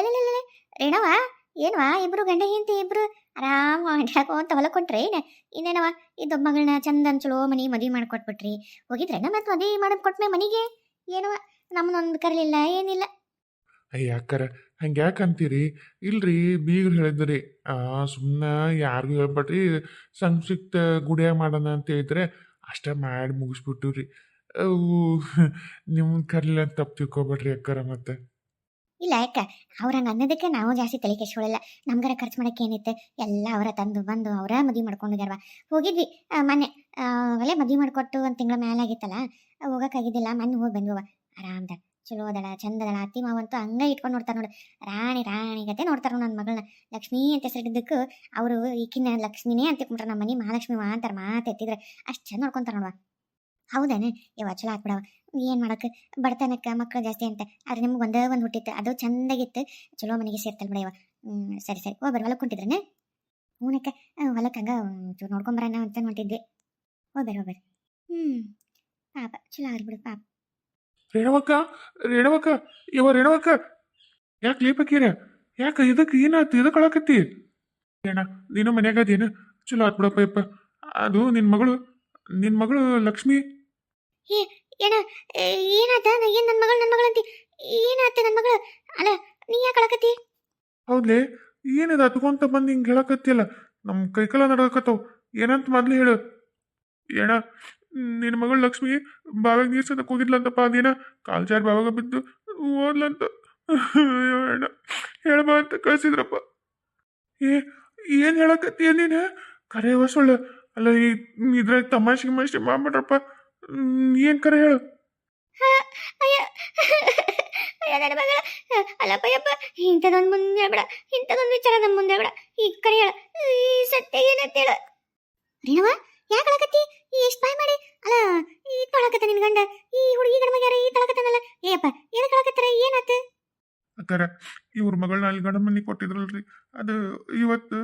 ಅಲೆಲೆಲೆಲೆ ರೇಣವ, ಏನವಾ, ಇಬ್ರು ಗಂಡ ಹೆಂಡತಿ ಇಬ್ರು? ಆರಾಮ ಅಂತ ಹೊಲ ಕೊಟ್ರೆ ಏನ? ಇನ್ನೇನವ ಇದು ಮಗಳನ್ನ ಚಂದನ್ ಚಲೋ ಮನಿ ಮದುವೆ ಮಾಡ್ಕೊಟ್ಬಿಟ್ರಿ. ಹೋಗಿದ್ರೇನ ಮತ್ತೆ ಮದುವೆ ಮಾಡಕ್ ಕೊಟ್ಮೆ ಮನಿಗೆ? ಏನವ ನಮ್ಮನ್ನೊಂದು ಕರಲಿಲ್ಲ, ಏನಿಲ್ಲ. ಅಯ್ಯ ಅಕ್ಕರ ಹಂಗೆ ಯಾಕೆ ಅಂತೀರಿ ಇಲ್ರಿ, ಬೀಗ್ರು ಹೇಳಿದ್ರಿ ಸುಮ್ಮನೆ ಯಾರಿಗೂ ಹೇಳ್ಬೇಡ್ರಿ. ಸಂಕ್ಷಿಪ್ತ ಗುಡಿಯ ಮಾಡೋಣ ಅಂತ ಹೇಳಿದ್ರೆ ಅಷ್ಟೇ ಮಾಡಿ ಅವು ನಿಮ್ಮನ್ನ ಕರ್ಲಿಲ್ಲ ಅಂತ ತಪ್ಪು ತಿಳ್ಕೊಬೇಡ್ರಿ ಅಕ್ಕರ ಮತ್ತೆ. ಇಲ್ಲ ಯಾಕ? ಅವ್ರ ಅನ್ನೋದಕ್ಕೆ ನಾವು ಜಾಸ್ತಿ ತಲೆ ಕೆಡ್ಸ್ಕೊಳ್ಳಲ್ಲ ನಮ್ಗಾರ ಖರ್ಚು ಮಾಡಕ್ಕೆ ಏನೈತೆ ಎಲ್ಲ ಅವರ ತಂದು ಬಂದು ಅವರ ಮದುವೆ ಮಾಡ್ಕೊಂಡು ಹೋಗ್ಯಾರವ. ಹೋಗಿದ್ವಿ. ಮನೆ ಮೊನ್ನೆ ಒಲೆ ಮದುವೆ ಮಾಡ್ಕೊಟ್ಟು ಒಂದು ತಿಂಗಳ ಮೇಲೆ ಆಗಿತ್ತಲ್ಲ ಹೋಗಕ್ಕಾಗಿದ್ದಿಲ್ಲ. ಮೊನ್ನೆ ಹೋಗಿ ಬಂದ್ವ ಆರಾಮ್ದ. ಚಲೋ ಅದಳ, ಚಂದದಳ. ಅತ್ತಿ ಮಾವಂತೂ ಹಂಗೆ ಇಟ್ಕೊಂಡು ನೋಡ್ತಾರೆ ನೋಡು. ರಾಣಿ ರಾಣಿ ಗತೆ ನೋಡ್ತಾರ ನನ್ನ ಮಗಳನ್ನ ಲಕ್ಷ್ಮೀ ಅಂತ ಹೆಸರಿದ್ದಕ್ಕೂ ಅವರು ಈಕಿನ ಲಕ್ಷ್ಮಿನೇ ಅಂತ ನಮ್ಮ ಮನೆ ಮಹಾಲಕ್ಷ್ಮಿ ಮಾ ಅಂತಾರೆ ಮಾತೆತ್ತಿದ್ರೆ. ಅಷ್ಟು ಚಂದ ನೋಡ್ಕೊಂತಾರೆ ನೋಡುವ. ಹೌದೇನೆ? ಇವ ಚಲೋ ಹಾಕ್ಬಿಡವ. ಏನು ಮಾಡಕ್ಕೆ ಬಡತನಕ್ಕೆ ಮಕ್ಕಳು ಜಾಸ್ತಿ ಅಂತ. ಆದ್ರೆ ನಿಮ್ಗೆ ಒಂದೇ ಒಂದು ಹುಟ್ಟಿತ್ತು. ಅದು ಚಂದಾಗಿತ್ತು. ಚಲೋ ಮನೆಗೆ ಸೇರ್ತಲ್ ಬಿಡ ಸರಿ ಸರಿ. ಓ ಬರ್ ಹೊಲಕ್ಕೆ ಕುಂತಿದ್ರನೆ? ಹೂನಕ್ಕ ಹೊಲಕ್ಕೆ ಹಂಗ ಚೂರು ನೋಡ್ಕೊಂಬರೋಣ ಅಂತ ಹೊಂಟಿದ್ವಿ ಓ, ಬರ್ರಿ ಹ್ಮ್, ಪಾಪ, ಚಲೋ ಆಗ್ಬಿಡು ಬಿಡು, ಪಾಪ. ರೇಣವಕ್ಕ ರೇಣವಕ್ಕ, ಇವ ರೇಣವಕ್ಕ. ಯಾಕೆ ಲೀಪಕ್ಕೀರ? ಯಾಕೆ ಇದಕ್ಕೆ ಏನಾಯ್ತು? ಇದಕ್ಕೆ ಕಳಕತ್ತಿ ಏಣಾ ನೀನು ಮನ್ಯಾಗ ಅದೇನು? ಚಲೋ ಆತ್ ಬಿಡಪ್ಪ, ಯಪ್ಪ. ಅದು ನಿನ್ನ ಮಗಳು ನಿನ್ನ ಮಗಳು ಲಕ್ಷ್ಮಿ. ಏನ ಏನಾತ? ಏನ್ ನನ್ನ ಮಗಳು ನನ್ನ ಅಂತಿ? ಏನಾತ ನನ್ನ ಮಗಳು? ಅಲ್ಲ, ನೀ ಯಾಕೆ ಅಳಕತ್ತಿ? ಹೌದ್ಲೆ, ಏನಿದೆ? ಅತ್ಕೊಂತ ಬಂದು ಹಿಂಗೆ ಹೇಳಕತ್ತಿಲ್ಲ ನಮ್ಮ ಕೈಕಾಲ ನಡಕತ್ತವು ಏನಂತ ಮೊದ್ಲು ಹೇಳು. ಏನ ನಿನ್ನ ಮಗಳು ಲಕ್ಷ್ಮಿ ಬಾವಾಗ ನೀರು ಸದಕ್ಕೆ ಹೋಗಿದ್ಲಂತಪ್ಪ ಅದೇನ. ಕಾಲ್ಚಾರ್ ಬಾವಾಗ ಬಿದ್ದು ಓದ್ಲಂತ. ಅಯ್ಯೋ ಅಣ್ಣ ಹೇಳಬಾ ಅಂತ ಕಳ್ಸಿದ್ರಪ್ಪ. ಏ, ಏನು ಹೇಳಕತ್ತೀಯ ನೀನು? ಕರೆ ಸುಳ್ಳು ಅಲ್ಲ, ಈ, ಇದ್ರಾಗ ತಮಾಷೆ ಗಿಮಾಷೆ ಮಾಡ್ಬಿಟ್ರಪ್ಪ. ಏನು ಕರೆ ಹೇಳು? ಅಯ್ಯ. ಅಯ್ಯ ನನ್ನ ಮಗಳ. ಅಲ್ಲಪ್ಪ ಇಂತ ಇಂಥದೊಂದು ಮುಂದೆ ಹೇಳ್ಬೇಡ. ಇಂಥದೊಂದು ವಿಚಾರ ನಮ್ಮ ಮುಂದೆ ಹೇಳ್ಬೇಡ. ಈ ಕರೆ ಹೇಳ. ಈ ಸತ್ಯ ಏನಂತ ಹೇಳ. ರೇಣವ ಯಾಕೆ ಅಳಕತ್ತಿ ಎಷ್ಟು ಬಾಯ್ ಮಾಡಿ? ಅಲ್ಲ ಈ ತೊಳಕತ್ತ ನಿನ್ ಗಂಡ. ಈ ಹುಡುಗಿ ಗಂಡ ಮಗ್ಯಾರ ಈ ತೊಳಕತ್ತನಲ್ಲ. ಏಪ್ಪ ಏನಕ್ಕೆ ಅಳಕತ್ತಾರ ಏನಾತ? ಅಕ್ಕಾರ ಇವ್ರ ಮಗಳನ್ನ ಅಲ್ಲಿ ಗಂಡ ಮನೆ ಕೊಟ್ಟಿದ್ರಲ್ರಿ. ಅದು ಇವತ್ತು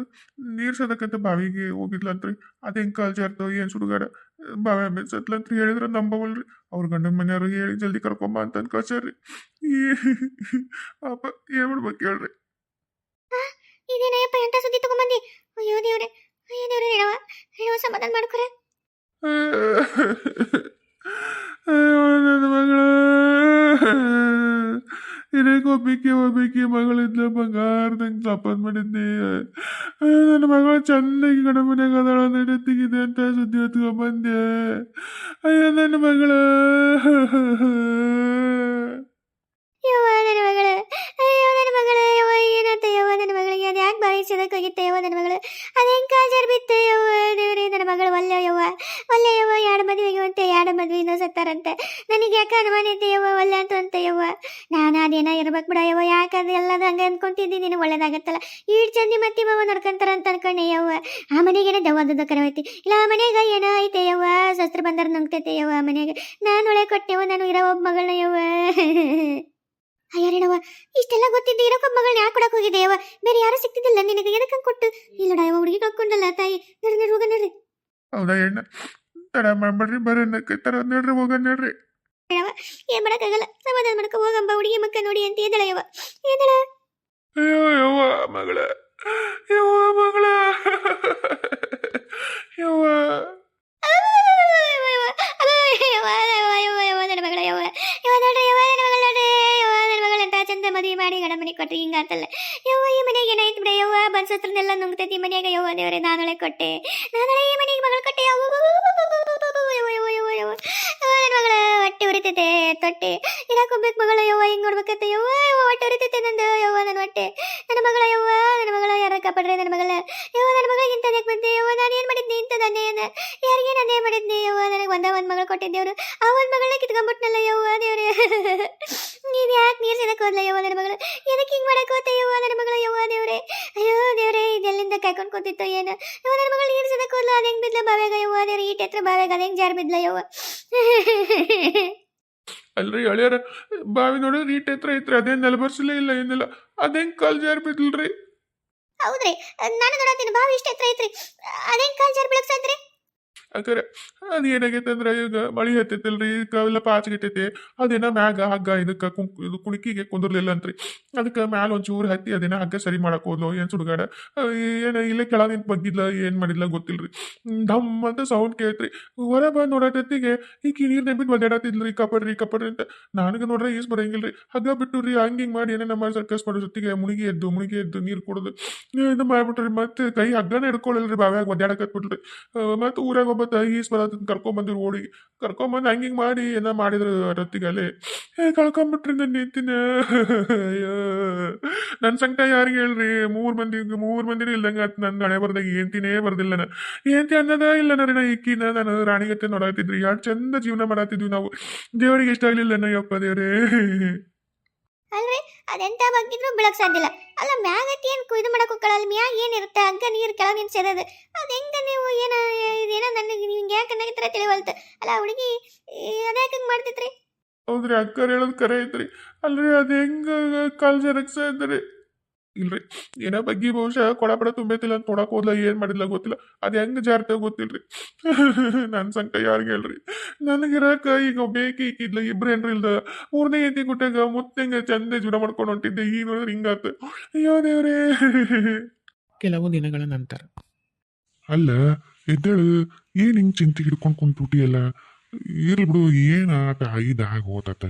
ನೀರು ಸದಕ್ಕಂತ ಬಾವಿಗೆ ಹೋಗಿದ್ಲಂತ್ರಿ. ಅದೇನು ಕಲ್ಚರ್ದು ಕಾಲ್ ಜಾರ್ತು ಏನು ಸುಡುಗಾಡ ಬಾವಿ ಆಮೇಲೆ ಸತ್ಲಂತ್ರಿ ಹೇಳಿದ್ರೆ ನಂಬವಲ್ರಿ. ಅವ್ರ ಗಂಡನ ಮನೆಯವ್ರು ಹೇಳಿ ಜಲ್ದಿ ಕರ್ಕೊಂಬ ಅಂತ ಕಳ್ಸ್ಯಾರ್ರಿ. ಅಪ್ಪ ಪಾಪ ಏನ್ ಮಾಡ್ಬೇಕು ಹೇಳ್ರಿ ಇದೇನಯ್ಯಪ್ಪ ಎಂತ ಸುದ್ದಿ ತಗೊಂಬಂದಿ? ಅಯ್ಯೋ ದೇವ್ರೆ ಅಯ್ಯೋ ದೇವ್ರೆ ರೇಣವ ರೇಣವ ಸಮಾಧಾನ ಮಾಡ್ಕೊರೆ? ಅಯ್ಯೋ ನನ್ನ ಮಗಳ. ಇದಕ್ಕೆ ಒಬ್ಬಿಕೆ ಒಬ್ಬಿಕೆ ಮಗಳಿದ್ಲ ಬಂಗಾರದಂಗೆ ಸಂಪಾದ ಮಾಡಿದ್ನಿ. ಅಂತ ಸುದ್ದಿ ಹೊತ್ಕೊಂಡ್ ಬಂದೆ ಅಯ್ಯೋ ನನ್ನ ಮಗಳ ನೀನು ಒಳ್ಳೇದಾಗತ್ತಲ್ಲ? ಈಡ್ ಚಂದಿ ಮತ್ತೆ ಮಾವ ನಡ್ಕೊಂತಾರ ಅಂತ ಅನ್ಕೊಂಡೆ ಯವ್ವ ಆ ಮನೆಗೇನೆ ದವಾದದ ಕರವೈತಿ ಇಲ್ಲ ಆ ಮನೆಗೆ ಏನೋ ಐತೆ ಯವ್ವ ಶಸ್ತ್ರ ಬಂದರ ನುಂಗ್ತೈತೆ ಯವ್ವ ಆ ಮನೆಗೆ. ನಾನು ಒಳ್ಳೆ ಕೊಟ್ಟೆವ ನಾನು ಇರೋ ಒಬ್ಬ ಮಗಳನ್ನ ಯವ್ವ ಅಯ್ಯರೇನವ ಇಷ್ಟೆಲ್ಲ ಗೊತ್ತಿದ್ದು ಇರೊಬ್ಬ ಮಗಳನ್ನ ಯಾಕೆ ಕೊಡಕ್ ಹೋಗಿದೆ ಯವ್ವ ಬೇರೆ ಯಾರು ಸಿಕ್ತಿದ್ದಿಲ್ಲ ನಿನಗೆ ಎದಕ್ಕೆ ಕೊಟ್ಟು? ಇಲ್ಲಡ ಯವ್ವ ಹುಡುಗಿ ಕಳ್ಕೊಂಡಲ್ಲ ತಾಯಿ. ನಡ್ರಿ ಹೋಗ ನಡ್ರಿ. ಹೌದಾ ಎಣ್ಣ ತಡ ಮಾಡ್ಬೇಡ್ರಿ ಬರ್ರಿ ತರ ನೋಡ್ರಿ ಹೋಗ ನೋಡ್ರಿ. ಏನ್ ಮಾಡಕ್ಕಾಗಲ್ಲ? ಸಮಾಧಾನ ಮಾಡಕ ಹೋಗಂಬ ಹುಡುಗಿ ಮಕ್ಕ ನೋಡಿ ಅಂತ ಎದಳ ಯವ್ವ ಎದಳ ಅಯ್ಯೋ ಯವ್ವ ಮಗಳ ಯವ್ವ ಮಗಳ ಯವ್ವ ನನ್ನ ಮಗಳ ಯವ್ವ ಯವ್ವ ನೋಡ್ರಿ ಯವ್ವ ನನ್ನ ಮಗಳ ನೋಡ್ರಿ ಯವ್ವ ನನ್ನ ಮಗಳ ಅಂತ ಚಂದ ಮದುವೆ ಮಾಡಿ ಗಂಡ ಮನೆ ಕೊಟ್ರಿ ಹಿಂಗಾತಲ್ಲ ಯವ್ವ ಈ ಮನೆಗೆ ಏನಾಯ್ತು ಬಿಡ ಯವ್ವ ಬನ್ಸತ್ರನೆಲ್ಲ ನುಂಗ್ತೈತಿ ಈ ಮನೆಯಾಗ ಯವ್ವ ದೇವರೇ ನಾನೊಳೆ ಕೊಟ್ಟೆ ನಾನೊಳೆ ಈ ಮನೆಗೆ ಮಗಳು ಕೊಟ್ಟೆ ಯವ್ವ ಯವ್ವ ಯವ್ವ ಯವ್ವ ಯವ್ವ ನನ್ನ ಮಗಳ ಹೊಟ್ಟೆ ಉರಿತೈತೆ ತೊಟ್ಟೆ ಇಡಕ್ ಹೋಗ್ಬೇಕು ಮಗಳ ಯವ್ವ ಹಿಂಗ್ ನೋಡ್ಬೇಕಂತ ಯವ್ವ ಯವ್ವ ಹೊಟ್ಟೆ ಉರಿತೈತೆ ನಂದು ಯವ್ವ ನನ್ನ ಹೊಟ್ಟೆ ನನ್ನ ಮಗಳ ಯವ್ವ, ನನ್ನ ಮಗಳ ಯಾರ ಕಾಪಾಡ್ರೆ, ನನ್ನ ಮಗಳ ಯವ್ವ, ನನ್ನ ಮಗಳಿಗೆ ಇಂಥದಕ್ಕೆ ಬಂದೆ? ಯವ್ವ, ನಾನು ಏನು ಮಾಡಿದ್ನಿ ಇಂಥದನ್ನೇ ಯಾರಿಗೆ ಏನು ಮಾಡಿದ್ನಿ ಯವ್ವ? ನನಗೆ ಒಂದ ಒಂದು ಮಗಳು ಕೊಟ್ಟಿದ್ದೇವ್ರು. ಆ ಒಂದು ಮಗಳನ್ನ ಕಿತ್ಕೊಂಡ್ಬಿಟ್ನಲ್ಲ ಯವ್ವ ದೇವ್ರೆ? ನೀನು ಯಾಕೆ ನೀರು ಸೇರಕ್ಕೆ ಹೋದ್ಲ ಯವ್ವ, ನನ್ನ ಮಗಳು? ಎದಕ್ಕೆ ಹಿಂಗೆ ಮಾಡಕ್ಕೆ ಹೋತೆ ಯವ್ವ, ನನ್ನ ಮಗಳ ಯವ್ವ ದೇವ್ರೆ? ಅಯ್ಯೋ ದೇವ್ರೆ, ಇದೆಲ್ಲಿಂದ ಕಾಯ್ಕೊಂಡು ಕೂತಿತ್ತು ಏನು? ಯವ್ವ, ನನ್ನ ಮಗಳು ನೀರು ಸೇರಕ್ಕೆ ಹೋದ್ಲ, ಅದು ಹೆಂಗೆ ಬಿದ್ಲ? ಬಾವ್ಯಾಗ ಯವ್ವ ದೇವ್ರೆ ಈ ಹತ್ರ ಬಾವ್ಯಾಗ, ಅದು ಹೆಂಗೆ ಜಾರ್ ಬಿದ್ಲ ಯವ್ವ? ಅಲ್ರಿ ಅಳಿಯಾರ ಬಾವಿ ನೋಡಿದ್ರೆ ಈಟ ಹತ್ರ ಐತ್ರಿ ಅದೇನ್ ನೆಲಬರ್ಸಲೇ ಇಲ್ಲ, ಏನಿಲ್ಲ. ಅದೇನ್ ಕಾಲ್ ಜಾರ್ ಬಿದ್ಲ್ರಿ ಹೌದ್ರಿ ನಾನು ನೋಡತ್ತೀನಿ ಬಾವಿ ಇಷ್ಟ ಎತ್ತರ ಐತ್ರಿ. ಅದೇನ್ ಕಾಲ್ ಜಾರ್ ಬೆಳಗ್ಸಾದ್ರಿ ಯಾಕಂದ್ರೆ ಅದು ಏನಾಗೈತೆ ಅಂದ್ರೆ ಈಗ ಮಳಿ ಹತ್ತೈತಲ್ರಿ ಈಗ ಅವೆಲ್ಲ ಪಾಚ್ಗೈತೈತಿ ಅದೇನ ಮ್ಯಾಗ ಹಗ್ಗ ಇದಕ್ಕೆ ಕುಂಕ್ ಇದು ಕುಣಿಕಿಗೆ ಕುಂದಿರ್ಲಿಲ್ಲ ಅಂತ್ರಿ ಅದಕ್ಕೆ ಮ್ಯಾಲ ಒಂಚೂರು ಹತ್ತಿ ಅದೇನ ಹಗ್ಗ ಸರಿ ಮಾಡಕ್ ಹೋದ್ಲು ಏನ್ ಸುಡುಗಾಡ? ಏನು ಇಲ್ಲೇ ಕೆಳ ನಿಂತು ಬಗ್ಗಿದ್ಲ ಏನ್ ಮಾಡಿದ್ಲ ಗೊತ್ತಿಲ್ರಿ. ಧಮ್ ಅಂತ ಸೌಂಡ್ ಕೇಳ್ತ್ರಿ. ಹೊರ ಬಂದು ನೋಡೋಟತ್ತಿಗೆ ಈಕಿ ನೀರ್ ನೆಬಿದ್ ಒದ್ದಾಡತ್ತಿದ್ರಿ ಕಪಡ್ರಿ ಕಪಡ್ರಿ ಅಂತ. ನನಗೆ ನೋಡ್ರೆ ಈಸ್ ಬರಂಗಿಲ್ರಿ. ಹಗ್ಗ ಬಿಟ್ಟು ರೀ ಹಂಗ್ ಹಿಂಗ್ ಮಾಡಿ ಏನೇನ ಮಾಡಿ ಸರ್ಕಸ್ ಮಾಡೋ ಜೊತೆಗೆ ಮುಳುಗಿ ಎದ್ದು ಮುಳುಗಿ ಎದ್ದು ನೀರು ಕುಡಿದು ಇದು ಮಾಡ್ಬಿಟ್ರಿ. ಮತ್ತೆ ಕೈ ಹಗ್ಗನ ಹಿಡ್ಕೊಳ್ಳಲ್ರಿ ಬಾವ್ಯಾಗ ಒದ್ದಾಡಕತ್ಬಿಟ್ರಿ. ಮತ್ತೆ ಊರಾಗ ಒಬ್ಬ ಈಸ್ ಬರತ್ತ ಕರ್ಕೊಂಬಂದಿರು, ಓಡಿ ಕರ್ಕೊಂಬಂದು ಹಂಗಿಂಗ್ ಹಿಂಗ್ ಮಾಡಿ ಏನೋ ಮಾಡಿದ್ರು ರತ್ತಿಗೆ ಅಲ್ಲಿ ಏ, ಕಳ್ಕೊಂಬಿಟ್ರಿ ನನ್ನ ನಿಂತಿನ ಅಯ್ಯೋ. ನನ್ನ ಸಂಕಟ ಯಾರಿಗೆ ಹೇಳ್ರಿ? ಮೂರು ಮಂದಿ, ಮೂರು ಮಂದಿನೂ ಇಲ್ದಂಗೆ ಆಯ್ತು. ನನ್ನ ಹಣೆ ಬರ್ದಾಗ ಏಂತಿನೇ ಬರ್ದಿಲ್ಲ ನಾನು. ಏಂತಿ ಅನ್ನದ ಇಲ್ಲ ನಾ ಇಕ್ಕಿನ ನಾನು ರಾಣಿಗತ್ತೆ ನೋಡಾತಿದ್ರಿ ಯಾರು ಚಂದ ಜೀವನ ಮಾಡಾತಿದ್ವಿ ನಾವು. ದೇವರಿಗೆ ಇಷ್ಟ ಆಗ್ಲಿಲ್ಲ ನಯ್ಯಪ್ಪ ದೇವ್ರೇ. ಅಲ್ರಿ ಅದೆಂತ ಬಗ್ಗಿದ್ರು ಬೆಳಕ್ ಸಾಧ್ಯ ಅಲ್ಲ ಮ್ಯಾಗತ್ತಿ ಏನು ಕುಯ್ದು ಮಾಡಕ್ ಹೋಗಲ್ಲ ಅಲ್ಲಿ ಮ್ಯಾಗ ಏನಿರುತ್ತೆ? ಹಗ್ಗ ನೀರು ಕೆಳಗಿನ ಸೇರೋದು? ಅದು ಹೆಂಗ ನೀವು ಏನ ಇದೇನೋ ನನಗೆ ನಿಮ್ಗೆ ಯಾಕೆ ತರ ತಿಳಿವಲ್ತು? ಅಲ್ಲ, ಹುಡುಗಿ ಅದ್ಯಾಕೆ ಹಂಗೆ ಮಾಡ್ತಿದ್ರಿ? ಹೌದ್ರಿ, ಅಕ್ಕರ್ ಹೇಳೋದು ಕರೆ ಐತ್ರಿ. ಅಲ್ರಿ, ಅದು ಹೆಂಗ ಕಾಲ್ ಜರಗ್ಸ ಇದ್ರಿ? ಇಲ್ರಿ ಏನೋ ಬಗ್ಗೆ ಬಹುಶಃ ಕೊಡಪಡ ತುಂಬೈತಿಲ್ಲ ಅಂತ ನೋಡಕ್ ಹೋದ್ಲ, ಏನ್ ಮಾಡಿಲ್ಲ ಗೊತ್ತಿಲ್ಲ. ಅದ್ ಹೆಂಗ್ ಜಾರ್ತ ಗೊತ್ತಿಲ್ರಿ? ನನ್ ಸಂಕ ಯಾರಿಗೆ ಹೇಳ್ರಿ? ನನಗಿರಕ ಈಗ ಬೇಕಿ ಇಕ್ಕಿದ್ಲ ಇಬ್ರು ಏನ್ರಿ ಇಲ್ದ? ಮೂರನೇ ಐತಿ ಗುಟ್ಟಾಗ ಮುತ್ತಂಗ ಚಂದ ಜೀವನ ಮಾಡ್ಕೊಂಡು ಹೊಂಟಿದ್ದೆ ಈಗ ನೋಡಿದ್ರೆ ಹಿಂಗಾತ. ಅಯ್ಯೋ ದೇವ್ರೇ. ಕೆಲವು ದಿನಗಳ ನಂತರ. ಅಲ್ಲ, ಎದ್ದೇಳು, ಏನ್ ಹಿಂಗ್ ಚಿಂತೆ ಹಿಡ್ಕೊಂಡು ಅಲ್ಲ ಇರ್ಲಿ ಬಿಡು, ಏನ ಆಟ ಐದಾಗ ಹೋತಾತ.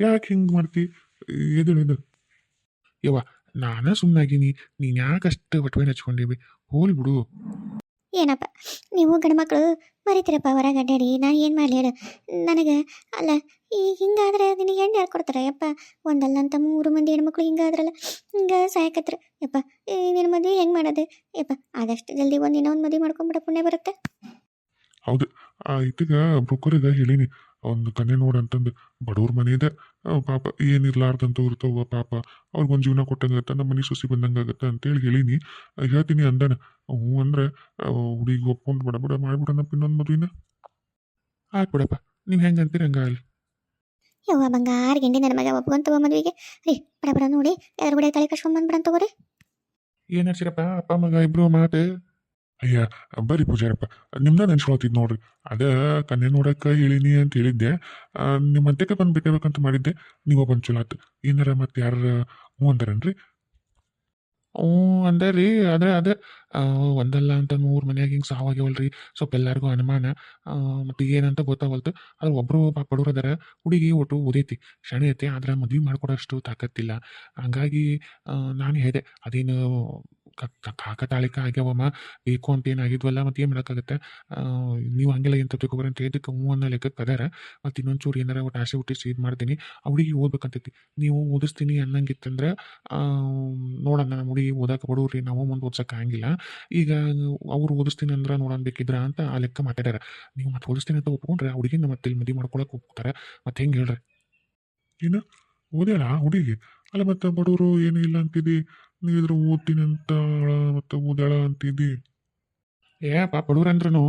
ಯಾಕೆ ಹಿಂಗ್ ಮಾಡ್ತಿ? ಯವ್ವಾ ಯವ್ವ ನಾನ ಸುಮ್ಮನಾಗಿನಿ ನೀನು ಯಾಕಷ್ಟು ಹೊಟ್ಟೆ ಹಚ್ಕೊಂಡಿವಿ ಹೋಲ್ ಬಿಡು. ಏನಪ್ಪ ನೀವು ಗಂಡ್ಮಕ್ಳು ಮರಿತೀರಪ್ಪ ಹೊರಗೆ ಅಡ್ಡಾಡಿ ನಾನು ಏನು ಮಾಡಲಿ ಹೇಳು? ನನಗೆ ಅಲ್ಲ ಈ ಹಿಂಗಾದ್ರೆ ನಿನಗೆ ಹೆಣ್ಣು ಕೊಡ್ತಾರೆ? ಯಪ್ಪ ಒಂದಲ್ಲ ಅಂತ ಮೂರು ಮಂದಿ ಹೆಣ್ಮಕ್ಳು ಹಿಂಗಾದ್ರಲ್ಲ ಹಿಂಗೆ ಸಾಯಕತ್ರ. ಯಪ್ಪ ಈ ನಿನ್ನ ಮದುವೆ ಹೆಂಗೆ ಮಾಡೋದು? ಯಪ್ಪ ಆದಷ್ಟು ಜಲ್ದಿ ಒಂದು ಇನ್ನೊಂದು ಮದುವೆ ಮಾಡ್ಕೊಂಬಿಡ ಪುಣ್ಯ ಬರುತ್ತೆ. ಹೌದು ಆ ಇತ್ತಿಗ ಬ್ರೋಕರ್ಗ ಹೇಳಿನಿ. ಒಂದು ಕನ್ನೆ ನೋಡಂತಂದು ಬಡವ್ರ ಮನೆ ಇದೆ. ಆ, ಪಾಪ ಏನಿರ್ಲಾರ್ದಂತ ಇರ್ತಾವ ಪಾಪ. ಅವ್ರಿಗೊಂದು ಜೀವನ ಕೊಟ್ಟಂಗಾಗತ್ತೆ ನಮ್ಮ ಮನೆ ಸೊಸಿ ಬಂದಂಗಾಗತ್ತೆ ಅಂತೇಳಿ ಹೇಳೀನಿ. ಹೇಳ್ತೀನಿ ಅಂದಾನ. ಹ್ಞೂ ಅಂದ್ರೆ ಹುಡುಗಿ ಒಪ್ಕೊಂಡು ಬಡ ಬಡ ಮಾಡಿಬಿಡೋಣಪ್ಪ ಇನ್ನೊಂದು ಮದುವೆನ. ಆಯ್ತು ಬಿಡಪ್ಪ ನೀವು ಹೆಂಗೆ ಅಂತೀರಿ ಹಂಗ ಯವ್ವ ಬಂಗಾರ ಗೆಂಡಿ ನನ್ನ ಮಗ ಒಪ್ಕೊಂತವ ಮದುವೆಗೆ. ರೀ ಬಡ ಬಡ ನೋಡಿ ಯಾರು ಬಡ ತಲೆ ಕಟ್ಕೊಂಡ್ಬಂದ್ಬಿಡ ತಗೋರಿ. ಏನ್ ಹಚ್ಚಿರಪ್ಪ ಅಪ್ಪ ಮಗ ಇಬ್ರು ಮಾತು. ಅಯ್ಯ, ಬರ್ರಿ ಪೂಜಾರಪ್ಪ. ನಿಮ್ದ ನೆನ್ಸ್ಕೊಳತಿದ್ ನೋಡ್ರಿ. ಅದ ಕನ್ನೆ ನೋಡಕ್ಕೆ ಹೇಳಿನಿ ಅಂತ ಹೇಳಿದ್ದೆ. ನಿಮ್ಮ ಅಂತ್ಯಕ್ಕೆ ಬಂದು ಅಂತ ಮಾಡಿದ್ದೆ. ನೀವು ಬಂದು ಚಲೋ ಆತು. ಏನಾರ ಮತ್ತೆ ಯಾರು, ಹ್ಞೂ ಅಂತಾರನ್ರಿ ಹ್ಞೂ ಅಂದೆ ರೀ ಅದೇ ಅದೇ ಒಂದಲ್ಲ ಅಂತ ಮೂರು ಮನ್ಯಾಗ ಹಿಂಗೆ ಸಾವಾಗ್ಯವಲ್ರಿ. ಸ್ವಲ್ಪ ಎಲ್ಲರಿಗೂ ಅನುಮಾನ. ಮತ್ತು ಏನಂತ ಗೊತ್ತಾಗಲ್ತು ಆದ್ರೆ ಒಬ್ಬರು ಬಡವ್ರು ಅದಾರ. ಹುಡುಗಿ ಒಟ್ಟು ಓದೈತಿ ಶಣೆ ಐತಿ ಆದ್ರೆ ಮದ್ವೆ ಮಾಡ್ಕೊಡೋಷ್ಟು ತಾಕತ್ತಿಲ್ಲ. ಹಂಗಾಗಿ ನಾನು ಹೇಳಿದೆ, ಅದೇನು ಕಾಕತಾಳಿಕ ಆಗ್ಯಾವಮ್ಮ ಬೇಕು ಅಂತ ಏನಾಗಿದ್ವಲ್ಲ ಮತ್ತೆ ಏನು ಮಾಡೋಕ್ಕಾಗತ್ತೆ? ನೀವು ಹಂಗೆಲ್ಲ ಏನು ತಪ್ಪಿಕೋಬಾರ ಅಂತ ಹೇಳಿದ್ದಕ್ಕೆ ಹ್ಞೂ ಅನ್ನೋ ಲೆಕ್ಕಕ್ಕೆ ಅದಾರ. ಮತ್ತು ಇನ್ನೊಂಚೂರು ಏನಾರ ಒಟ್ಟು ಆಸೆ ಹುಟ್ಟಿಸಿ ಇದು ಮಾಡ್ತೀನಿ. ಅವಳಿಗೆ ಓದ್ಬೇಕಂತೈತಿ. ನೀವು ಓದಿಸ್ತೀನಿ ಅನ್ನಂಗಿತ್ತಂದ್ರೆ ನೋಡೋಣ ನಮ್ಮ ಹುಡುಗಿ ಓದಕ್ಕೆ ಬಡವ್ರಿ, ನಾವು ಮುಂದೆ ಓದ್ಸೋಕೆ ಆಗಂಗಿಲ್ಲ. ಈಗ ಅವ್ರು ಓದಿಸ್ತೀನಿ ಅಂದ್ರೆ ನೋಡೋಣ ಬೇಕಿದ್ರ ಅಂತ ಆ ಲೆಕ್ಕ ಮಾತಾಡ್ಯಾರ ನೀವು ಮತ್ತೆ ಓದಿಸ್ತೀನಿ ಅಂತ ಒಪ್ಕೊಂಡ್ರೆ ಹುಡುಗಿನ ಮತ್ತೆ ಇಲ್ಲಿ ಮದಿ ಮಾಡ್ಕೊಳಕ್ಕೆ ಹೋಗ್ತಾರೆ ಮತ್ತೆ ಹೆಂಗೆ ಹೇಳ್ರಿ? ಏನು? ಓದ್ಯಾಳ ಹುಡುಗಿ? ಅಲ್ಲ ಮತ್ತೆ ಬಡವರು ಏನೂ ಇಲ್ಲ ಅಂತಿದ್ದಿ ನೀವು ಇದ್ರ ಓದ್ತೀನಿ ಅಂತ ಮತ್ತೆ ಓದ್ಯಾಳ ಅಂತಿದ್ದಿ? ಏ, ಪಾಪ ಬಡವ್ರು ಅಂದ್ರೂ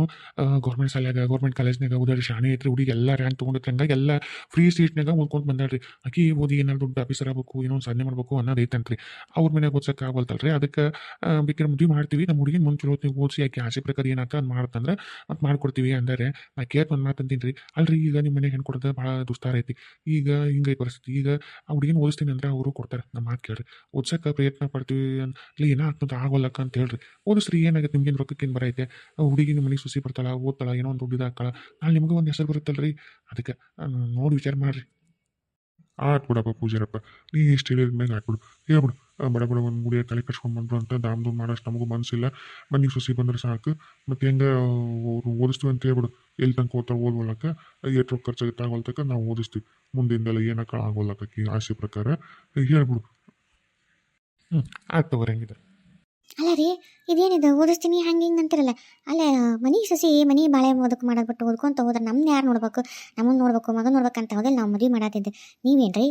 ಗೌರ್ಮೆಂಟ್ ಶಾಲ್ಯಾಗ ಗೌರ್ಮೆಂಟ್ ಕಾಲೇಜ್ನಾಗ ಓದಾಡಿ ಶಾಣೆ ಐತ್ರಿ ಹುಡುಗಿ ಎಲ್ಲ ರ್ಯಾಂಕ್ ತೊಗೊಂಡಿತ್ತು ಹಂಗಾಗಿ ಎಲ್ಲ ಫ್ರೀ ಸೀಟ್ನಾಗ ಓದ್ಕೊಂಡು ಬಂದಾಳ್ರಿ. ಆಕಿ ಓದಿ ಏನಾದ್ರು ದೊಡ್ಡ ಆಫೀಸರ್ ಆಗಬೇಕು, ಏನೋ ಸಾಧನೆ ಮಾಡಬೇಕು ಅನ್ನೋದು ಐತಂತ್ರಿ. ಅವ್ರ ಮನೆಗೆ ಓದ್ಸಕ್ಕೆ ಆಗಲ್ತಲ್ರಿ ಅದಕ್ಕೆ ಬೇಕಾದ್ರೆ ಮದುವೆ ಮಾಡ್ತೀವಿ. ನಮ್ಮ ಹುಡುಗಿನ ಮುಂದೆ ಚಲೋ ಓದಿಸಿ ಆಕೆ ಆಸೆ ಪ್ರಕಾರ ಏನಾಗ್ತ ಅದು ಮಾಡ್ತಂದ್ರೆ ಮತ್ತೆ ಮಾಡ್ಕೊಡ್ತೀವಿ ಅಂದರೆ. ನಾ ಕೇಳ್ತು ಒಂದು ಮಾತಂತೀನಿ ರೀ ಅಲ್ರಿ, ಈಗ ನಿಮ್ಮ ಮನೆಗೆ ಹೆಣ್ಣು ಕೊಡೋದು ಭಾಳ ದುಸ್ತಾರ ಐತಿ. ಈಗ ಹಿಂಗೆ ಪರಿಸ್ಥಿತಿ. ಈಗ ಆ ಹುಡುಗಿನ ಓದಿಸ್ತೀನಿ ಅಂದ್ರೆ ಅವರು ಕೊಡ್ತಾರೆ. ನಮ್ಮ ಮಾತು ಕೇಳ್ರಿ. ಓದ್ಸಕ್ಕೆ ಪ್ರಯತ್ನ ಪಡ್ತೀವಿ ಅಂತ ಇಲ್ಲಿ ಏನೋ ಆಗ್ತದೆ ಆಗೋಲ್ಲಕ್ಕ ಅಂತ ಹೇಳ್ರಿ. ಓದಿಸ್ರಿ ಏನಾಗುತ್ತೆ ನಿಮ್ಗೇನು ರೊಕ್ಕಕ್ಕೇನು ಬರೈತೆ ಆ ಹುಡುಗಿ ನಿಮ್ಮ ಮನೆಗೆ ಸುಸಿ ಬರ್ತಾಳ, ಓದ್ತಾಳ, ಏನೋ ಒಂದು ದುಡ್ಡು ಹಾಕ್ತಾಳ ಅಲ್ಲಿ ನಿಮಗೂ ಒಂದು ಹೆಸರು ಬರುತ್ತಲ್ರಿ? ಅದಕ್ಕೆ ನೋಡಿ ವಿಚಾರ ಮಾಡ್ರಿ. ಆಯ್ತು ಬಿಡಪ್ಪ ಪೂಜಾರಪ್ಪ, ನೀ ಇಷ್ಟು ಹೇಳಿದ ಮ್ಯಾಗ ಆಟ್ಬಿಡು ಹೇಳ್ಬಿಡು ಬಡ ಬಡ ಒಂದು ಮುಡಿಯ ತಲೆ ಕಟ್ಸ್ಕೊಂಡು ಬಂದ್ರು ಅಂತ ದಾಮ್ ದೂಮ್ ಮಾಡೋಷ್ಟು ನಮಗೂ ಮನಸ್ಸಿಲ್ಲ ಮನೆಗೆ ಸುಸಿ ಬಂದ್ರೆ ಸಾಕು. ಮತ್ತು ಹೆಂಗೆ ಅವರು ಓದಿಸ್ತೀವಿ ಅಂತ ಹೇಳ್ಬಿಡು. ಎಲ್ಲಿ ತನಕ ಓದ್ತಾರೆ ಓದ್ವಲ್ಲಕ್ಕ, ಎಷ್ಟು ರೊಕ್ಕ ಖರ್ಚಾಗುತ್ತೆ ಆಗೋಲ್ತಕ್ಕ ನಾವು ಓದಿಸ್ತೀವಿ. ಮುಂದಿಂದೆಲ್ಲ ಏನಕ್ಕ ಆಗೋಲ್ಲಕ್ಕಿ ಆಸೆ ಪ್ರಕಾರ, ಹೇಳ್ಬಿಡು. ಹ್ಞೂ ಆಯ್ತು ತಗೋರಿ ಹಂಗಿದ್ರೆ. ಅಲ್ಲ ರೀ, ಇದೇನಿದು? ಓದಿಸ್ತೀನಿ, ಹಂಗೆ ಹಿಂಗೆ ಅಂತಿರಲ್ಲ. ಅಲ್ಲ, ಮನೆ ಸಸಿ, ಮನೆ ಬಾಳೆ ಮಾಡೋದು ಬಿಟ್ಟು ಓದ್ಕೊಂತ ಹೋದ್ರೆ ನಮ್ಮನ್ನ ಯಾರು ನೋಡ್ಬೇಕು? ನಮ್ಮನ್ನ ನೋಡ್ಬೇಕು ಮಗ ನೋಡ್ಬೇಕಂತ ಹೋದಲ್ಲಿ ನಾವು ಮದುವೆ ಮಾಡತ್ತಿದ್ದೆ ನೀವೇನ್ರಿ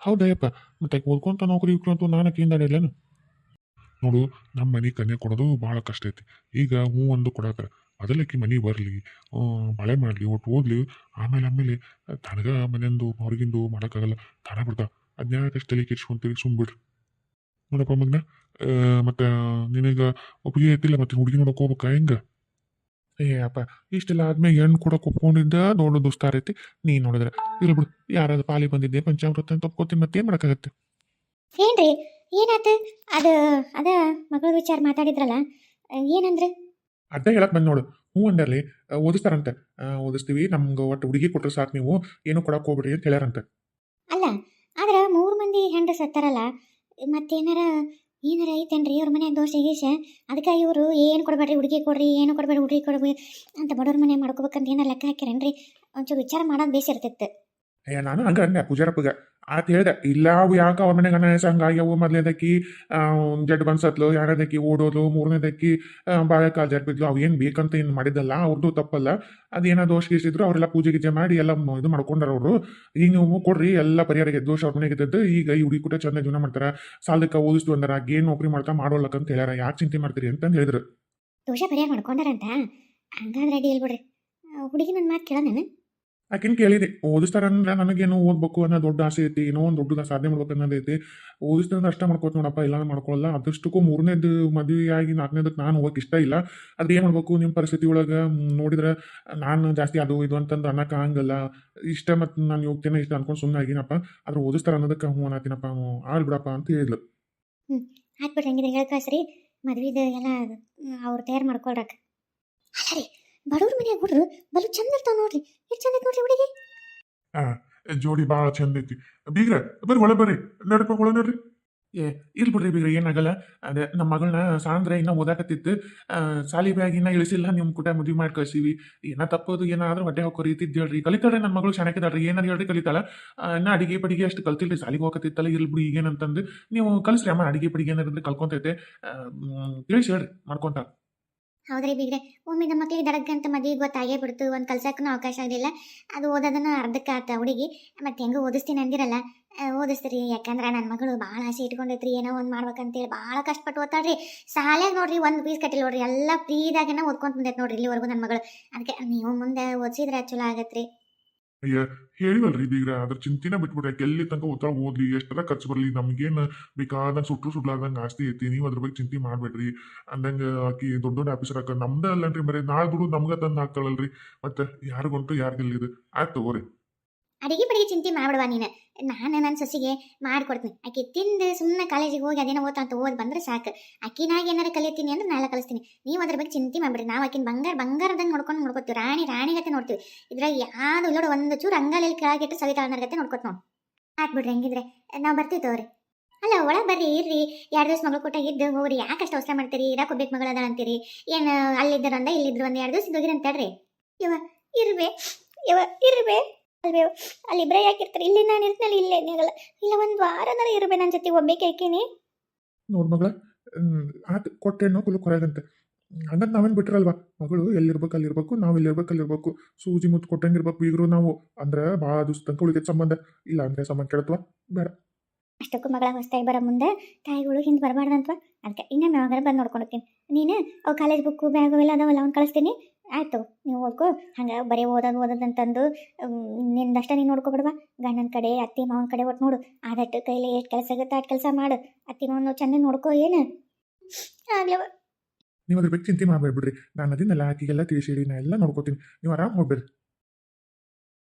ಹೌದಯ್ಯಪ್ಪ, ಮತ್ತೆ ಓದ್ಕೊಂತ ನೌಕರಿ ಇಟ್ಕೊಂತ ನಾನು ಕೇಂದಾಡಿಲ್ಲನು ನೋಡು ನಮ್ಮ ಮನೆ ಕನ್ಯೆ ಕೊಡೋದು ಭಾಳ ಕಷ್ಟ ಐತಿ. ಈಗ ಹ್ಞೂ ಒಂದು ಕೊಡಾಕ ಅದಲ್ಲಕ್ಕಿ ಮನೆ ಬರಲಿ ಮಳೆ ಮಾಡಲಿ, ಒಟ್ಟು ಓದಲಿ. ಆಮೇಲೆ ಆಮೇಲೆ ತನಗ ಮನೆಯಂದು ಹೊರಗಿಂದು ಮಾಡೋಕ್ಕಾಗಲ್ಲ. ತಾನ ಬಿಡ್ತಾ. ಅಷ್ಟು ತಲೆ ಕೆಡ್ಸ್ಕೊಂತೀರಿ? ಸುಮ್ಬಿಡ್ರಿ ನೋಡಪ್ಪ ಮಗನ. ಮತ್ತೆ ನಿನಗ ಒಪ್ಪಿಗೆ ಐತಿಲ್ಲ ಮತ್ತೆ ಹುಡುಗಿ ನೋಡಕ್ಕೆ ಹೋಗ್ಬೇಕ ಹೆಂಗೆ? ಏ ಅಪ್ಪ ಇಷ್ಟೆಲ್ಲ ಆದ್ಮೇಲೆ ಹೆಣ್ಣು ಕೂಡ ಒಪ್ಕೊಂಡಿದ್ದ ದೊಡ್ಡ ದುಸ್ತಾರ ಐತಿ. ನೀನು ನೋಡಿದ್ರೆ ಇಲ್ಲ ಬಿಡು ಯಾರಾದ್ರು ಪಾಲಿ ಬಂದಿದ್ದೆ ಪಂಚಾಮೃತ ಅಂತ ಒಪ್ಕೋತೀನಿ ಏನು ಮಾಡೋಕ್ಕಾಗತ್ತೆ? ಏನ್ರಿ ಏನಾತು? ಅದು ಅದ ಮಗಳ ವಿಚಾರ ಮಾತಾಡಿದ್ರಲ್ಲ ಏನಂದ್ರೆ? ಅಡ್ಡ ಹೇಳಕ್ ಬಂದ್ ನೋಡು. ಹ್ಞೂ ಅಂದಲ್ಲಿ ಓದಿಸ್ತಾರಂತೆ. ಓದಿಸ್ತೀವಿ ನಮ್ಗೆ ಒಟ್ಟು ಹುಡುಗಿ ಕೊಟ್ಟರೆ ಸಾಕು ನೀವು ಏನು ಕೊಡಕ್ಕೆ ಹೋಗ್ಬಿಡ್ರಿ ಅಂತ ಹೇಳ್ಯಾರಂತೆ. ಅಲ್ಲ ಆದ್ರೆ ಮೂರು ಮಂದಿ ಹೆಂಡ್ರು ಸತ್ತಾರಲ್ಲ ಮತ್ತೇನಾರ ಏನಾರ ಐತೇನ್ರಿ ಇವ್ರ ಮನ್ಯಾಗ ದೋಷ ಗೀಶ ಅದಕ್ಕೆ ಇವರು ಏನು ಕೊಡಬೇಡ್ರಿ, ಹುಡುಗಿ ಕೊಡ್ರಿ, ಏನು ಕೊಡಬೇಡ್ರಿ, ಹುಡುಗಿ ಕೊಡ್ರಿ ಅಂತ ಬಡವ್ರ ಮನೆ ಮಾಡ್ಕೋಬೇಕಂತ ಏನಾರ ಲೆಕ್ಕ ಹಾಕ್ಯಾರೇನ್ರಿ? ಒಂಚೂರು ವಿಚಾರ ಮಾಡೋದು ಬೇಸಿರ್ತೈತೆ ಅಯ್ಯ, ನಾನು ಹಂಗೆ ಅಂದೆ ಪೂಜಾರಪ್ಪಗ ಆತ ಹೇಳ್ದೆ, ಇಲ್ಲ, ಅವು ಯಾಕೆ ಅವ್ರ ಮನೆಗೆ ಗಣ ಹಂಗಾಗ್ಯವು ಮೊದಲನೇದಕ್ಕಿ ಜಡ್ ಬಂದ್ಸತ್ಲು ಎರಡನೇದಕ್ಕಿ ಓಡೋದು ಮೂರನೇದಕ್ಕಿ ಬಾಳೆ ಕಾಲು ಜಡ್ ಬಿದ್ಲು, ಅವು ಏನು ಬೇಕಂತ ಏನು ಮಾಡಿದ್ದಲ್ಲ ಅವ್ರದ್ದು ತಪ್ಪಲ್ಲ. ಅದೇನೋ ದೋಷ ಗೀಸಿದ್ರು ಅವರೆಲ್ಲ ಪೂಜೆ ಗೀಜೆ ಮಾಡಿ ಎಲ್ಲ ಇದು ಮಾಡ್ಕೊಂಡಾರ ಅವರು. ಈಗ ನೀವು ಕೊಡ್ರಿ, ಎಲ್ಲ ಪರಿಹಾರ ದೋಷ ಅವ್ರ ಮನೆಗೆ ಇದ್ದದ್ದು ಈಗ ಈ ಹುಡುಗಿ ಕೂಡ ಚಂದ ಜೀವನ ಮಾಡ್ತಾರ. ಸಾಲಕ್ಕೆ ಓದಿಸ್ತು ಅಂದಾರ ಏನು ನೌಕರಿ ಮಾಡ್ತಾ ಮಾಡೋಲ್ಲಕ್ಕಂತ ಹೇಳ್ಯಾರ. ಯಾಕೆ ಚಿಂತೆ ಮಾಡ್ತೀರಿ ಅಂತಂದು ಹೇಳಿದ್ರು. ದೋಷ ಪರಿಹಾರ ಮಾಡ್ಕೊಂಡಾರಂತ? ಹಂಗಾದ್ರೆ ರೆಡಿ ಹೇಳ್ಬಿಡ್ರಿ ಹುಡುಗಿ ನನ್ನ ಮಾತು ಕೇಳ ನಾನು? ಆಕಿನ ಕೇಳಿದೆ? ಓದಿಸ್ತಾರಂದ್ರೆ ನನಗೇನು ಓದ್ಬೇಕು ಅನ್ನೋ ದೊಡ್ಡ ಆಸೆ ಐತಿ, ಏನೋ ಒಂದು ದೊಡ್ಡದ ಸಾಧನೆ ಮಾಡ್ಬೇಕು ಅನ್ನೋದೈತಿ ಓದಿಸ್ತಾರಂದ್ರೆ ಅಷ್ಟೇ ಮಾಡ್ಕೋತ ನೋಡಪ್ಪ, ಇಲ್ಲ ಮಾಡ್ಕೊಳ್ಳಲ್ಲ ಅದಷ್ಟಕ್ಕೂ ಮೂರನೇದು ಮದುವೆಯಾಗಿ ನಾಲ್ಕನೇದಕ್ಕೆ ನಾನು ಹೋಗಕ್ಕೆ ಇಷ್ಟ ಇಲ್ಲ. ಅದು ಏನು ಮಾಡ್ಬೇಕು ನಿಮ್ಮ ಪರಿಸ್ಥಿತಿ ಒಳಗೆ? ನೋಡಿದ್ರೆ ನಾನು ಜಾಸ್ತಿ ಅದು ಇದು ಅಂತಂದು ಅನ್ನಕ್ಕೆ ಹಾಗಲ್ಲ. ಇಷ್ಟ ಮತ್ತು ನಾನು ಹೋಗ್ತೇನೆ ಇಷ್ಟ ಅನ್ಕೊಂಡು ಸುಮ್ಮನೆ ಆಗಿನಪ್ಪ. ಆದ್ರೆ ಓದಿಸ್ತಾರ ಅನ್ನೋದಕ್ಕೆ ಹ್ಞೂ ಅನ್ನತ್ತೀನಪ್ಪ ಹ್ಞೂ ಬಿಡಪ್ಪ ಅಂತ ಹೇಳಿದ್ಲು. ಹಾಕ್ಬಿಡ್ರಿ ಹಂಗಿದ್ರೆ ಹೇಳಿ ಮದುವೆದು ಎಲ್ಲ ಅವ್ರು ತಯಾರು ಮಾಡ್ಕೊಳ್ರಕ್ಕ ಅಲ್ಲ ರೀ ಬಡವ್ರ ಮನ್ಯಾಗ ಹುಡ್ರು ಬಲು ಚಂದ ಇರ್ತಾವ ನೋಡ್ರಿ. ಎಷ್ಟು ಚಂದ ನೋಡ್ರಿ ಹುಡುಗಿ? ಜೋಡಿ ಭಾಳ ಚಂದ ಐತಿ ಬೀಗ್ರ ಬರ್ರಿ ಒಳ ಬರ್ರಿ. ನಡ್ಪ ಒಳ ನೋಡ್ರಿ. ಏ ಇಲ್ ಬಿಡ್ರಿ ಬೀಗ್ರ ಏನಾಗಲ್ಲ. ಅದೇ ನಮ್ಮ ಮಗಳನ್ನ ಸಾಂದ್ರ ಇನ್ನ ಓದಾಕತ್ತಿತ್ತು. ಸಾಲಿ ಬ್ಯಾಗ್ ಇನ್ನ ಇಳಿಸಿಲ್ಲ ನಿಮ್ಮ ಕೂಟ ಮದ್ವಿ ಮಾಡಿ ಕಳ್ಸೀವಿ. ಏನ ತಪ್ಪೋದು ಏನಾದ್ರೂ ಹೊಟ್ಟೆ ರೀತಿ ಇತ್ತಿದ್ದು ಹೇಳ್ರಿ ಕಲಿತಾಳೆ ನನ್ನ ಮಗಳು ಚೆನ್ನಾಗಿದ್ದಾಳ್ರಿ ಏನಾರು ಹೇಳ್ರಿ ಕಲಿತಾಳ. ಇನ್ನ ಅಡಿಗೆ ಪಡಿಗೆ ಅಷ್ಟು ಕಲ್ತಿಲ್ರಿ. ಸಾಲಿಗೆ ಹೋಗತ್ತಿತ್ತಲ್ಲ ಇಲ್ ಬಿಡಿ ಈಗೇನಂತಂದು. ನೀವು ಕಲಿಸ್ರಿ ಅಮ್ಮ ಅಡಿಗೆ ಪಡಿಗೆ ಏನಾರ ಕಲ್ಕೊಂತೈತೆ. ತಿಳಿಸಿ ಹೇಳ್ರಿ ಮಾಡ್ಕೊಂತ. ಹೌದ್ರಿ ಬೀಗ್ರೆ ಒಮ್ಮೆ ನಮ್ಮ ಮಕ್ಳಿಗೆ ದಡಕ್ಕಂತ ಮದುವೆ ಗೊತ್ತಾಗೇ ಬಿಡ್ತು. ಒಂದು ಕಲ್ಸಕ್ಕೂ ಅವಕಾಶ ಆಗಲಿಲ್ಲ. ಅದು ಓದೋದನ್ನ ಅರ್ಧಕ್ಕೆ ಆತ ಹುಡುಗಿ. ಮತ್ತೆ ಹೆಂಗೋ ಓದಿಸ್ತೀನಿ ಅಂದಿರಲ್ಲ. ಓದಿಸ್ತೀರಿ. ಯಾಕಂದ್ರೆ ನನ್ನ ಮಗಳು ಭಾಳ ಆಸೆ ಇಟ್ಕೊಂಡೈತ್ರಿ. ಏನೋ ಒಂದು ಮಾಡ್ಬೇಕಂತೇಳಿ ಭಾಳ ಕಷ್ಟಪಟ್ಟು ಓದ್ತಾಳ್ರಿ. ಶಾಲ್ಯಾಗ ನೋಡ್ರಿ, ಒಂದು ಪೀಸ್ ಕಟ್ಟಿಲ್ಲ ನೋಡ್ರಿ. ಎಲ್ಲ ಫ್ರೀದಾಗೇನ ಓದ್ಕೊಂತ ಬಂದೈತೆ ನೋಡ್ರಿ ಇಲ್ಲಿವರೆಗೂ ನನ್ನ ಮಗಳು. ಅದಕ್ಕೆ ನೀವು ಮುಂದೆ ಓದಿಸಿದ್ರೆ ಚಲೋ ಆಗತ್ರಿ. ಅಯ್ಯ, ಹೇಳಿವಲ್ರಿ ಬೀಗ್ರ ಅದ್ರ ಚಿಂತಿನ ಬಿಟ್ಬಿಡ್ರಿ. ಎಲ್ಲಿ ತನಕ ಉತ್ತರ ಓದ್ಲಿ, ಎಷ್ಟರ ಖರ್ಚು ಬರ್ಲಿ, ನಮ್ಗೇನು ಬೇಕಾದಂಗ ಸುಟ್ಟು ಸುಡ್ಲಾರ್ದಂಗ ಆಸ್ತಿ ಐತಿ, ನೀವು ಅದ್ರ ಬಗ್ಗೆ ಚಿಂತೆ ಮಾಡ್ಬೇಡ್ರಿ. ಅಂದಂಗ ಆಕಿ ದೊಡ್ಡ ದೊಡ್ಡ ಆಫೀಸರ್ ಹಾಕ ನಮ್ದ ಅಲ್ಲನ್ರಿ ಮರೆ ನಾಳೆ ದುಡ್ಡು ನಮ್ಗ ತಂದು ಹಾಕ್ತಾಳಲ್ರಿ. ಮತ್ತೆ ಯಾರಿಗೊಂಟು ಯಾರಿಗೆಲ್ಲಿದು ಆಯ್ತು ತಗೋರಿ. ಅಡಿಗೆ ಪಡಿಗೆ ಚಿಂತೆ ಮಾಡ್ಬಿಡವ ನೀನು. ನಾನು ನನ್ನ ಸೊಸಿಗೆ ಮಾಡ್ಕೊಡ್ತೀನಿ. ಆಕೆ ತಿಂದು ಸುಮ್ಮನೆ ಕಾಲೇಜಿಗೆ ಹೋಗಿ ಅದೇನೋ ಓದ್ತಾ ಅಂತ ಓದ್ ಬಂದ್ರೆ ಸಾಕು. ಆಕಿನಾಗ ಏನಾರು ಕಲಿತೀನಿ ಅಂದ್ರೆ ನಾಳೆ ಕಲಿಸ್ತೀನಿ. ನೀವು ಅದ್ರ ಬಗ್ಗೆ ಚಿಂತೆ ಮಾಡಿಬಿಡ್ರಿ ನಾವು ಆಕಿನ ಬಂಗಾರ ಬಂಗಾರದಂಗೆ ನೋಡ್ಕೊಂಡು ನೋಡ್ಕೊತೀವಿ. ರಾಣಿ ರಾಣಿಗತೆ ನೋಡ್ತೀವಿ. ಇದ್ರಾಗ ಯಾವ್ದು ಇಲ್ಲೋಡು ಒಂದು ಚೂರು ಅಂಗಲಲ್ಲಿ ಕೆಳಗಿಟ್ಟು ಸವಿತಾ ಅನ್ನೋಗತ್ತೆ ನೋಡ್ಕೊತ ನೋಡಿ. ಹಾಕ್ಬಿಡ್ರಿ ಹಂಗಿದ್ರೆ. ನಾವು ಬರ್ತೀವಿ ತಗೋರಿ. ಅಲ್ಲ ಒಳಗೆ ಬರ್ರಿ, ಇರ್ರಿ. ಎರಡು ದಿವಸ ಮಗಳು ಕೊಟ್ಟಾಗ ಇದ್ದು ಹೋಗ್ರಿ. ಯಾಕಷ್ಟು ಅವಸರ ಮಾಡ್ತೀರಿ? ಇರಾಕ್ ಒಬ್ಬ ಮಗಳ ಅದ ಅಂತೀರಿ. ಏನು ಅಲ್ಲಿದ್ದರು ಅಂದ ಇಲ್ಲಿದ್ರು ಒಂದು ಎರಡು ದಿವಸ ಹೋಗಿರಿ ಅಂತ ಹೇಳ್ರಿ. ಇವ ಇರ್ಬೇ. ಇವ ಇರ್ಬೇ. ಅಲ್ವೇ ಅಲ್ಲಿ ಇಬ್ಬರೇ ಯಾಕಿರ್ತಾರೆ? ಇಲ್ಲಿ ನಾನು ಇರ್ತೀನಿ ಇಲ್ಲೇ ಆಗಲ್ಲ ಇಲ್ಲ ಒಂದು ವಾರನಾರ ಇರ್ಬೇ ನನ್ನ ಜೊತೆ ಒಮ್ಮೆ ಹಾಕೀನಿ ನೋಡ್ ಮಗಳ ಆತು ಕೊಟ್ಟೆಣ್ಣೋ ಕುಲು ಕೊರಗಂತೆ ಹಂಗಂತ ನಾವೇನು ಬಿಟ್ರಲ್ವಾ? ಮಗಳು ಎಲ್ಲಿರ್ಬೇಕು ಅಲ್ಲಿರ್ಬೇಕು ನಾವು ಎಲ್ಲಿರ್ಬೇಕು ಅಲ್ಲಿರ್ಬೇಕು. ಸೂಜಿ ಮುತ್ತು ಕೊಟ್ಟಂಗಿರ್ಬೇಕು ಈಗರೂ ನಾವು. ಅಂದ್ರೆ ಭಾಳ ದಿವಸ ತನಕ ಸಂಬಂಧ. ಇಲ್ಲ ಅಂದ್ರೆ ಸಂಬಂಧ ಕೇಳತ್ವಾ ಅಷ್ಟಕ್ಕೂ ಮಗಳ ಹೊಸ್ತಾಗಿ ಬರೋ ಮುಂದೆ ತಾಯಿಗಳು ಹಿಂದೆ ಬರಬಾರ್ದಂತ್ವ? ಅದಕ್ಕೆ ಇನ್ನೊಮ್ಮೆ ಯಾವಾಗಾರ ಬಂದು ನೋಡ್ಕೊಂಡೋಗ್ತೀನಿ ನೀನು ಅವು ಕಾಲೇಜ್ ಬುಕ್ ಬ್ಯಾಗು ಎಲ್ಲ ಅದಾವಲ್ಲ ಅವ್ನು ಕಳಿಸ್ತೀನಿ. ಆಯ್ತು, ನೀವು ಓದ್ಕೋ ಹಂಗೆ ಬರೀ ಓದೋದು ಓದೋದು ಅಂತಂದು ನಿಂದಷ್ಟ ನೀನು ನೋಡ್ಕೊಬಿಡ್ವಾ. ಗಂಡನ ಕಡೆ, ಅತ್ತಿ ಮಾವನ ಕಡೆ ಒಟ್ಟು ನೋಡು. ಆದಟ್ಟು ಕೈಲಿ ಎಷ್ಟು ಕೆಲಸ ಆಗುತ್ತೆ ಅಷ್ಟು ಕೆಲಸ ಮಾಡು. ಅತ್ತಿ ಮಾವನ ಚೆನ್ನಾಗಿ ನೋಡ್ಕೋ, ಏನು? ಆಗ್ಲವ. ನೀವು ಅದ್ರ ಬಗ್ಗೆ ಚಿಂತೆ ಮಾಡಬೇಡ್ಬಿಡ್ರಿ ನಾನು ಅದನ್ನೆಲ್ಲ ಆಕಿಗೆಲ್ಲ ತಿಳಿಸಿಡಿ ನಾ ಎಲ್ಲ ನೋಡ್ಕೋತೀನಿ. ನೀವು ಆರಾಮ್ ಹೋಗ್ಬೇಡ್ರಿ.